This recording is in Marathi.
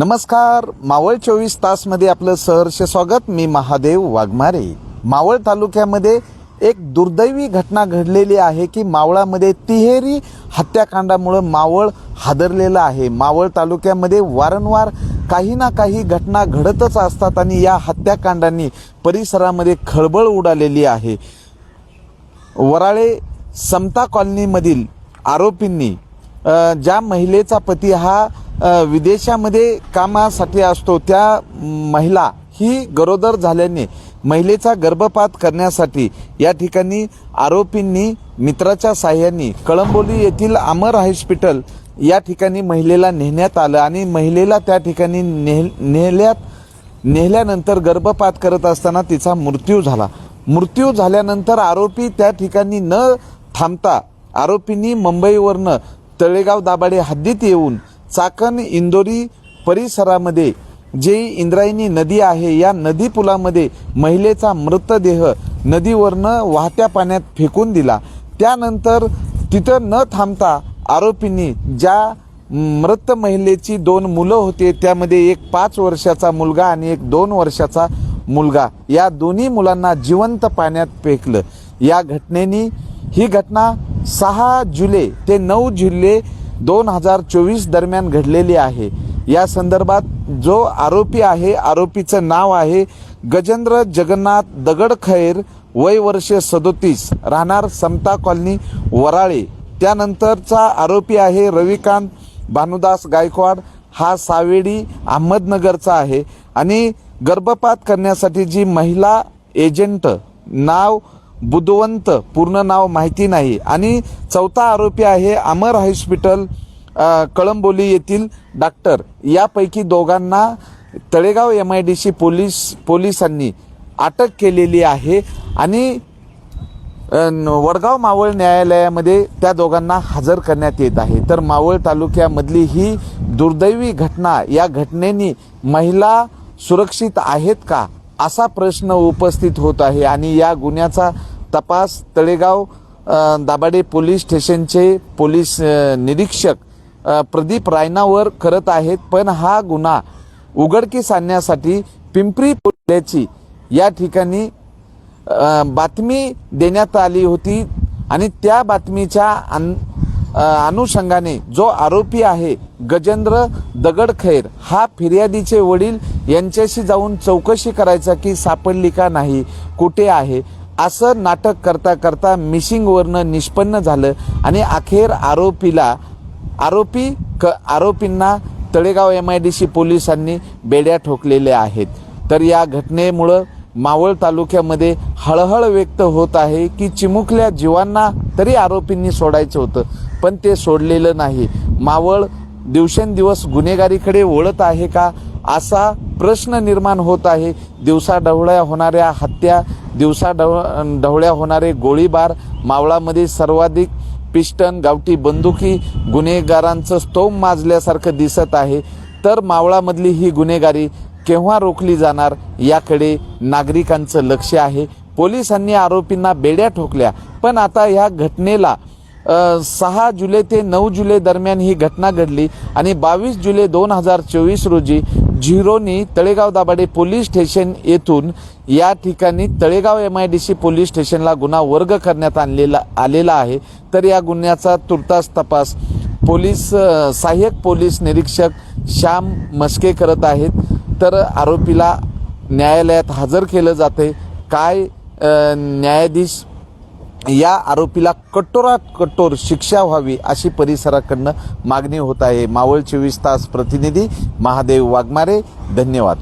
नमस्कार मावळ चोवीस तासमध्ये आपलं सहर्ष स्वागत. मी महादेव वाघमारे. मावळ तालुक्यामध्ये एक दुर्दैवी घटना घडलेली आहे की मावळामध्ये तिहेरी हत्याकांडामुळं मावळ हादरलेलं आहे. मावळ तालुक्यामध्ये वारंवार काही ना काही घटना घडतच असतात आणि या हत्याकांडांनी परिसरामध्ये खळबळ उडालेली आहे. वराळे समता कॉलनीमधील आरोपींनी ज्या महिलेचा पती हा विदेशामध्ये कामासाठी असतो त्या महिला ही गरोदर झाल्याने महिलेचा गर्भपात करण्यासाठी या ठिकाणी आरोपींनी मित्राच्या साह्याने कळंबोली येथील अमर हॉस्पिटल या ठिकाणी महिलेला नेण्यात आलं आणि महिलेला त्या ठिकाणी नेह नेल्यात नेल्यानंतर गर्भपात करत असताना तिचा मृत्यू झाला. मृत्यू झाल्यानंतर आरोपी त्या ठिकाणी न थांबता आरोपींनी मुंबईवरनं तळेगाव दाभाडे हद्दीत येऊन चाकण इंदोरी परिसरामध्ये जे इंद्रायणी नदी आहे या नदी पुलामध्ये महिलेचा मृतदेह नदीवरनं वाहत्या पाण्यात फेकून दिला. त्यानंतर तिथं न थांबता आरोपींनी ज्या मृत महिलेची दोन मुलं होते त्यामध्ये एक पाच वर्षाचा मुलगा आणि एक दोन वर्षाचा मुलगा या दोन्ही मुलांना जिवंत पाण्यात फेकलं. या घटनेनी ही घटना सहा जुलै ते नऊ जुलै दोन हजार चोवीस दरम्यान घडलेली आहे. या संदर्भात जो आरोपी आहे आरोपीचं नाव आहे गजेंद्र जगन्नाथ दगडखैर वय वर्ष सदोतीस राहणार समता कॉलनी वराळे. त्यानंतरचा आरोपी आहे रविकांत भानुदास गायकवाड. हा सावेडी अहमदनगरचा आहे. आणि गर्भपात करण्यासाठी जी महिला एजंट नाव बुधवंत पूर्ण नाव माहिती नाही. आणि चौथा आरोपी आहे अमर हॉस्पिटल कळंबोली येथील डॉक्टर. यापैकी दोघांना Talegaon M I D C police पोलिसांनी अटक केलेली आहे आणि वडगाव मावळ न्यायालयामध्ये त्या दोघांना हजर करण्यात येत आहे. तर मावळ तालुक्यामधली ही दुर्दैवी घटना या घटनेनी महिला सुरक्षित आहेत का? असा प्रश्न उपस्थित होत आहे आणि या गुन्ह्याचा तपास तळेगाव दाभाडे पोलीस स्टेशनचे पोलीस निरीक्षक प्रदीप रायनावर करत आहेत. पण हा गुन्हा उघडकीस आणण्यासाठी पिंपरी पोल्याची या ठिकाणी बातमी देण्यात आली होती आणि त्या बातमीच्या अन अनुषंगाने जो आरोपी आहे गजेंद्र दगडखैर हा फिर्यादीचे वडील यांच्याशी जाऊन चौकशी करायचा की सापडली का नाही कुठे आहे असं नाटक करता करता मिशिंगवरनं निष्पन्न झालं आणि अखेर आरोपीला आरोपी क आरोपींना Talegaon M I D C पोलिसांनी बेड्या ठोकलेल्या आहेत. तर या घटनेमुळं मावळ तालुक्यामध्ये हळहळ व्यक्त होत आहे की चिमुकल्या जीवांना तरी आरोपींनी सोडायचं होतं पण ते सोडलेलं नाही. मावळ दिवसेंदिवस गुन्हेगारीकडे वळत आहे का असा प्रश्न निर्माण होत आहे. दिवसाढवळ्या होणाऱ्या हत्या दिवसाढव ढवळ्या होणारे गोळीबार मावळामध्ये सर्वाधिक पिस्टन गावठी बंदुकी गुन्हेगारांचं स्तोम माजल्यासारखं दिसत आहे. तर मावळामधली ही गुन्हेगारी केव्हा रोखली जाणार याकडे नागरिकांचं लक्ष आहे. पोलिसांनी आरोपींना बेड्या ठोकल्या. पण आता ह्या घटनेला सहा जुलै ते नऊ जुलै दरम्यान ही घटना घडली आणि बावीस जुलै दोन हजार चोवीस रोजी झिरोनी तळेगाव दाभाडे पोलीस स्टेशन येथून या ठिकाणी Talegaon M I D C police स्टेशनला गुन्हा वर्ग करण्यात आणलेला आलेला आहे. तर या गुन्ह्याचा तुर्तास तपास पोलीस सहाय्यक पोलीस निरीक्षक श्याम मस्के करत आहेत. तर आरोपीला न्यायालयात हजर केलं जाते. काय न्यायाधीश या आरोपीला कठोरात कठोर शिक्षा व्हावी अशी परिसराकडनं मागणी होत आहे. मावळ चोवीस तास प्रतिनिधी महादेव वाघमारे धन्यवाद.